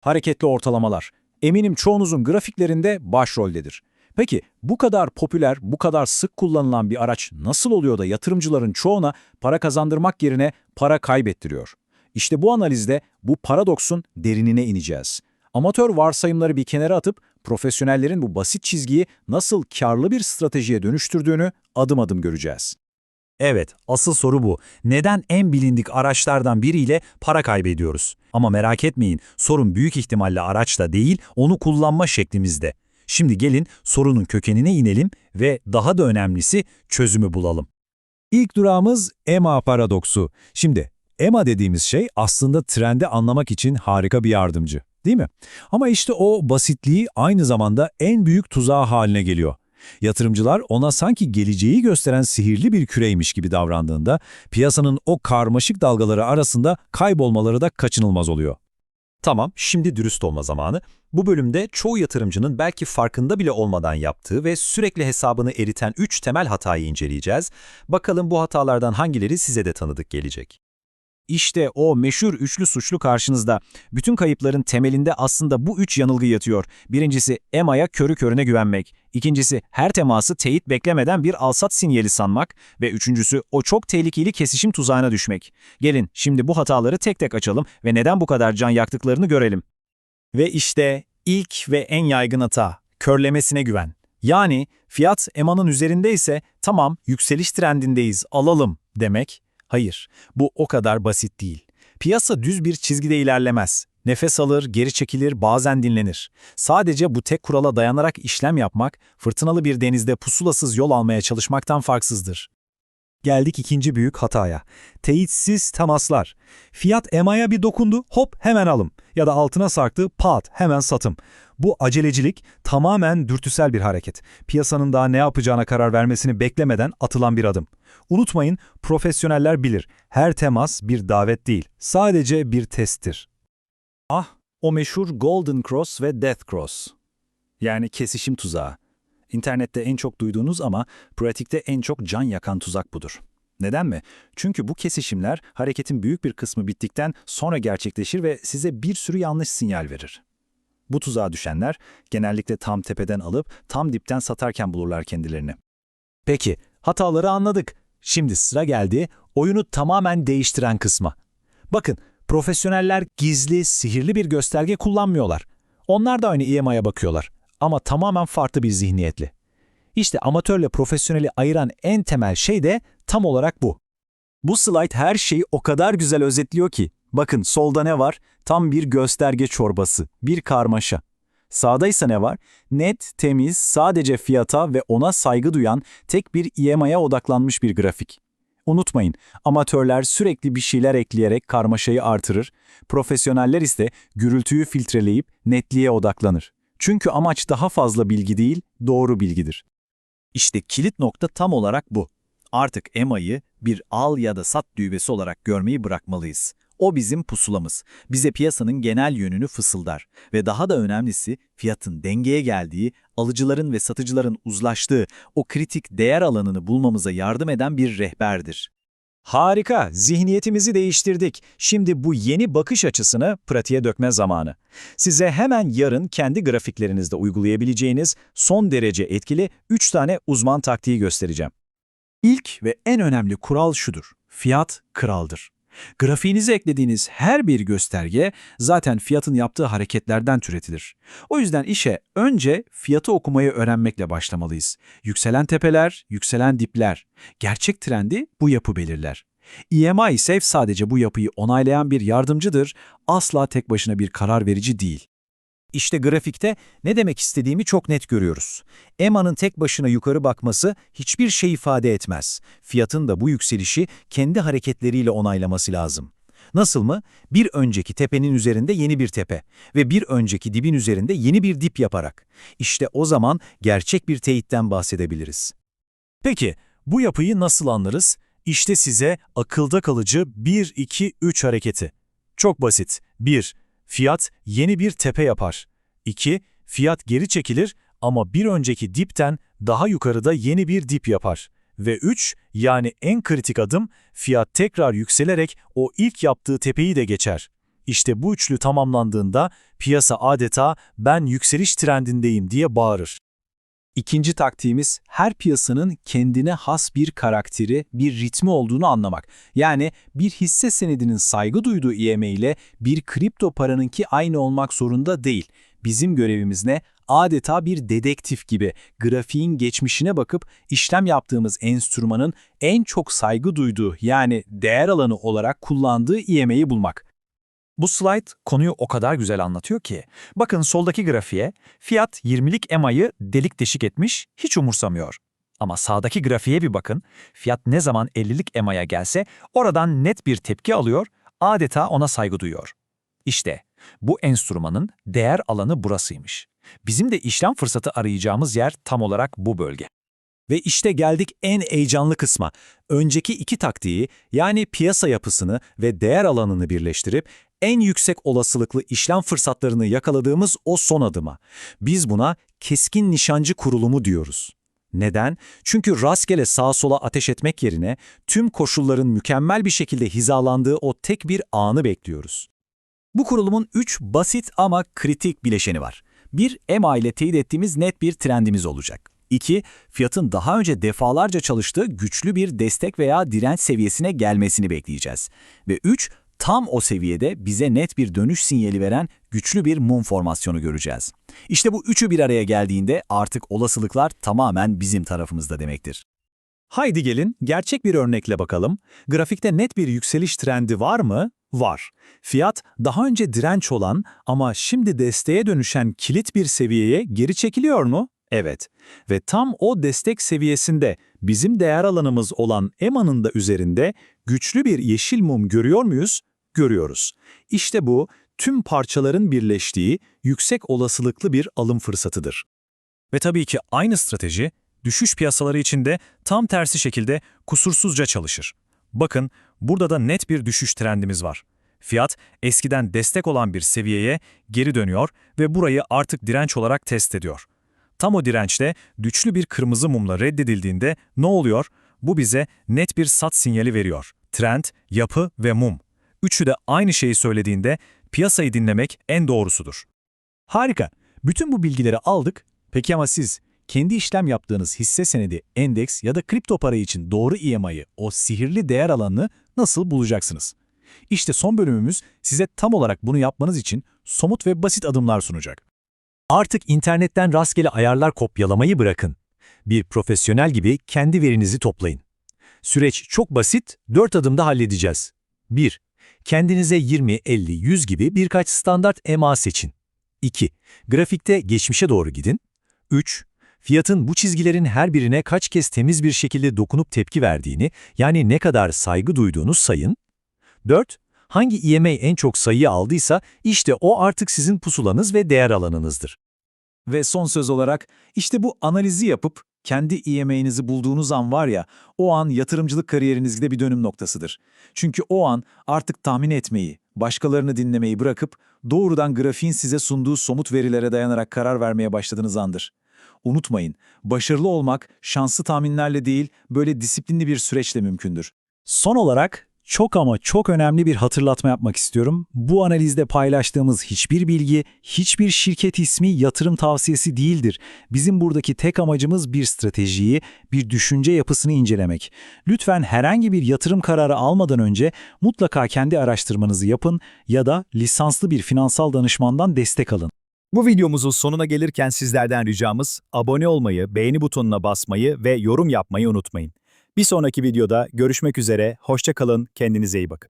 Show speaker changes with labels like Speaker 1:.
Speaker 1: Hareketli ortalamalar. Eminim çoğunuzun grafiklerinde başroldedir. Peki bu kadar popüler, bu kadar sık kullanılan bir araç nasıl oluyor da yatırımcıların çoğuna para kazandırmak yerine para kaybettiriyor? İşte bu analizde bu paradoksun derinine ineceğiz. Amatör varsayımları bir kenara atıp profesyonellerin bu basit çizgiyi nasıl karlı bir stratejiye dönüştürdüğünü adım adım göreceğiz.
Speaker 2: Evet, asıl soru bu. Neden en bilindik araçlardan biriyle para kaybediyoruz? Ama merak etmeyin, sorun büyük ihtimalle araçta değil, onu kullanma şeklimizde. Şimdi gelin sorunun kökenine inelim ve daha da önemlisi çözümü bulalım.
Speaker 3: İlk durağımız EMA paradoksu. Şimdi EMA dediğimiz şey aslında trendi anlamak için harika bir yardımcı, değil mi? Ama işte o basitliği aynı zamanda en büyük tuzağı haline geliyor. Yatırımcılar ona sanki geleceği gösteren sihirli bir küreymiş gibi davrandığında piyasanın o karmaşık dalgaları arasında kaybolmaları da kaçınılmaz oluyor.
Speaker 2: Tamam, şimdi dürüst olma zamanı. Bu bölümde çoğu yatırımcının belki farkında bile olmadan yaptığı ve sürekli hesabını eriten 3 temel hatayı inceleyeceğiz. Bakalım bu hatalardan hangileri size de tanıdık gelecek.
Speaker 1: İşte o meşhur üçlü suçlu karşınızda. Bütün kayıpların temelinde aslında bu üç yanılgı yatıyor. Birincisi EMA'ya körü körüne güvenmek. İkincisi her teması teyit beklemeden bir alsat sinyali sanmak. Ve üçüncüsü o çok tehlikeli kesişim tuzağına düşmek. Gelin şimdi bu hataları tek tek açalım ve neden bu kadar can yaktıklarını görelim. Ve işte ilk ve en yaygın hata, körlemesine güven. Yani fiyat EMA'nın üzerindeyse tamam yükseliş trendindeyiz alalım demek. Hayır, bu o kadar basit değil. Piyasa düz bir çizgide ilerlemez. Nefes alır, geri çekilir, bazen dinlenir. Sadece bu tek kurala dayanarak işlem yapmak, fırtınalı bir denizde pusulasız yol almaya çalışmaktan farksızdır.
Speaker 2: Geldik ikinci büyük hataya. Teyitsiz temaslar. Fiyat EMA'ya bir dokundu, hop hemen alım. Ya da altına sarktı, pat hemen satım. Bu acelecilik tamamen dürtüsel bir hareket. Piyasanın daha ne yapacağına karar vermesini beklemeden atılan bir adım. Unutmayın, profesyoneller bilir. Her temas bir davet değil, sadece bir testtir.
Speaker 1: Ah, o meşhur Golden Cross ve Death Cross. Yani kesişim tuzağı. İnternette en çok duyduğunuz ama pratikte en çok can yakan tuzak budur. Neden mi? Çünkü bu kesişimler hareketin büyük bir kısmı bittikten sonra gerçekleşir ve size bir sürü yanlış sinyal verir. Bu tuzağa düşenler genellikle tam tepeden alıp tam dipten satarken bulurlar kendilerini. Peki, hataları anladık. Şimdi sıra geldi oyunu tamamen değiştiren kısma. Bakın, profesyoneller gizli, sihirli bir gösterge kullanmıyorlar. Onlar da aynı EMA'ya bakıyorlar ama tamamen farklı bir zihniyetle. İşte amatörle profesyoneli ayıran en temel şey de tam olarak bu. Bu slide her şeyi o kadar güzel özetliyor ki. Bakın solda ne var? Tam bir gösterge çorbası, bir karmaşa. Sağda ise ne var? Net, temiz, sadece fiyata ve ona saygı duyan tek bir EMA'ya odaklanmış bir grafik. Unutmayın, amatörler sürekli bir şeyler ekleyerek karmaşayı artırır, profesyoneller ise gürültüyü filtreleyip netliğe odaklanır. Çünkü amaç daha fazla bilgi değil, doğru bilgidir. İşte kilit nokta tam olarak bu. Artık EMA'yı bir al ya da sat düğmesi olarak görmeyi bırakmalıyız. O bizim pusulamız. Bize piyasanın genel yönünü fısıldar ve daha da önemlisi fiyatın dengeye geldiği, alıcıların ve satıcıların uzlaştığı o kritik değer alanını bulmamıza yardım eden bir rehberdir. Harika, zihniyetimizi değiştirdik. Şimdi bu yeni bakış açısını pratiğe dökme zamanı. Size hemen yarın kendi grafiklerinizde uygulayabileceğiniz son derece etkili 3 tane uzman taktiği göstereceğim. İlk ve en önemli kural şudur. Fiyat kraldır. Grafiğinize eklediğiniz her bir gösterge zaten fiyatın yaptığı hareketlerden türetilir. O yüzden işe önce fiyatı okumayı öğrenmekle başlamalıyız. Yükselen tepeler, yükselen dipler. Gerçek trendi bu yapı belirler. EMI ise sadece bu yapıyı onaylayan bir yardımcıdır, asla tek başına bir karar verici değil. İşte grafikte ne demek istediğimi çok net görüyoruz. EMA'nın tek başına yukarı bakması hiçbir şey ifade etmez. Fiyatın da bu yükselişi kendi hareketleriyle onaylaması lazım. Nasıl mı? Bir önceki tepenin üzerinde yeni bir tepe ve bir önceki dibin üzerinde yeni bir dip yaparak. İşte o zaman gerçek bir teyitten bahsedebiliriz. Peki, bu yapıyı nasıl anlarız? İşte size akılda kalıcı 1-2-3 hareketi. Çok basit. 1. Fiyat yeni bir tepe yapar. 2. Fiyat geri çekilir ama bir önceki dipten daha yukarıda yeni bir dip yapar. Ve 3. Yani en kritik adım fiyat tekrar yükselerek o ilk yaptığı tepeyi de geçer.
Speaker 2: İşte bu üçlü tamamlandığında piyasa adeta ben yükseliş trendindeyim diye bağırır.
Speaker 3: İkinci taktiğimiz her piyasanın kendine has bir karakteri, bir ritmi olduğunu anlamak. Yani bir hisse senedinin saygı duyduğu IME ile bir kripto paranınki aynı olmak zorunda değil. Bizim görevimiz ne? Adeta bir dedektif gibi grafiğin geçmişine bakıp işlem yaptığımız enstrümanın en çok saygı duyduğu yani değer alanı olarak kullandığı IME'yi bulmak.
Speaker 2: Bu slide konuyu o kadar güzel anlatıyor ki. Bakın soldaki grafiğe fiyat 20'lik EMA'yı delik deşik etmiş, hiç umursamıyor. Ama sağdaki grafiğe bir bakın. Fiyat ne zaman 50'lik EMA'ya gelse oradan net bir tepki alıyor, adeta ona saygı duyuyor. İşte bu enstrümanın değer alanı burasıymış. Bizim de işlem fırsatı arayacağımız yer tam olarak bu bölge.
Speaker 3: Ve işte geldik en heyecanlı kısma. Önceki iki taktiği yani piyasa yapısını ve değer alanını birleştirip en yüksek olasılıklı işlem fırsatlarını yakaladığımız o son adıma. Biz buna keskin nişancı kurulumu diyoruz. Neden? Çünkü rastgele sağa sola ateş etmek yerine tüm koşulların mükemmel bir şekilde hizalandığı o tek bir anı bekliyoruz. Bu kurulumun üç basit ama kritik bileşeni var. Bir, EMA ile teyit ettiğimiz net bir trendimiz olacak. 2. Fiyatın daha önce defalarca çalıştığı güçlü bir destek veya direnç seviyesine gelmesini bekleyeceğiz. Ve 3. Tam o seviyede bize net bir dönüş sinyali veren güçlü bir mum formasyonu göreceğiz. İşte bu üçü bir araya geldiğinde artık olasılıklar tamamen bizim tarafımızda demektir. Haydi gelin gerçek bir örnekle bakalım. Grafikte net bir yükseliş trendi var mı? Var. Fiyat daha önce direnç olan ama şimdi desteğe dönüşen kilit bir seviyeye geri çekiliyor mu? Evet. Ve tam o destek seviyesinde bizim değer alanımız olan EMA'nın da üzerinde güçlü bir yeşil mum görüyor muyuz? Görüyoruz. İşte bu tüm parçaların birleştiği yüksek olasılıklı bir alım fırsatıdır.
Speaker 2: Ve tabii ki aynı strateji düşüş piyasaları için de tam tersi şekilde kusursuzca çalışır. Bakın burada da net bir düşüş trendimiz var. Fiyat eskiden destek olan bir seviyeye geri dönüyor ve burayı artık direnç olarak test ediyor. Tam o dirençte güçlü bir kırmızı mumla reddedildiğinde ne oluyor? Bu bize net bir sat sinyali veriyor. Trend, yapı ve mum. Üçü de aynı şeyi söylediğinde piyasayı dinlemek en doğrusudur.
Speaker 3: Harika. Bütün bu bilgileri aldık. Peki ama siz kendi işlem yaptığınız hisse senedi, endeks ya da kripto para için doğru EMA'yı, o sihirli değer alanını nasıl bulacaksınız? İşte son bölümümüz size tam olarak bunu yapmanız için somut ve basit adımlar sunacak. Artık internetten rastgele ayarlar kopyalamayı bırakın. Bir profesyonel gibi kendi verinizi toplayın. Süreç çok basit, 4 adımda halledeceğiz. 1. Kendinize 20, 50, 100 gibi birkaç standart EMA seçin. 2. Grafikte geçmişe doğru gidin. 3. Fiyatın bu çizgilerin her birine kaç kez temiz bir şekilde dokunup tepki verdiğini, yani ne kadar saygı duyduğunu sayın. 4. Hangi EMA en çok sayıyı aldıysa işte o artık sizin pusulanız ve değer alanınızdır. Ve son söz olarak işte bu analizi yapıp kendi EMA'nizi bulduğunuz an var ya, o an yatırımcılık kariyerinizde bir dönüm noktasıdır. Çünkü o an artık tahmin etmeyi, başkalarını dinlemeyi bırakıp doğrudan grafiğin size sunduğu somut verilere dayanarak karar vermeye başladığınız andır. Unutmayın, başarılı olmak şanslı tahminlerle değil, böyle disiplinli bir süreçle mümkündür. Son olarak çok ama çok önemli bir hatırlatma yapmak istiyorum. Bu analizde paylaştığımız hiçbir bilgi, hiçbir şirket ismi yatırım tavsiyesi değildir. Bizim buradaki tek amacımız bir stratejiyi, bir düşünce yapısını incelemek. Lütfen herhangi bir yatırım kararı almadan önce mutlaka kendi araştırmanızı yapın ya da lisanslı bir finansal danışmandan destek alın.
Speaker 4: Bu videomuzun sonuna gelirken sizlerden ricamız abone olmayı, beğeni butonuna basmayı ve yorum yapmayı unutmayın. Bir sonraki videoda görüşmek üzere, hoşça kalın, kendinize iyi bakın.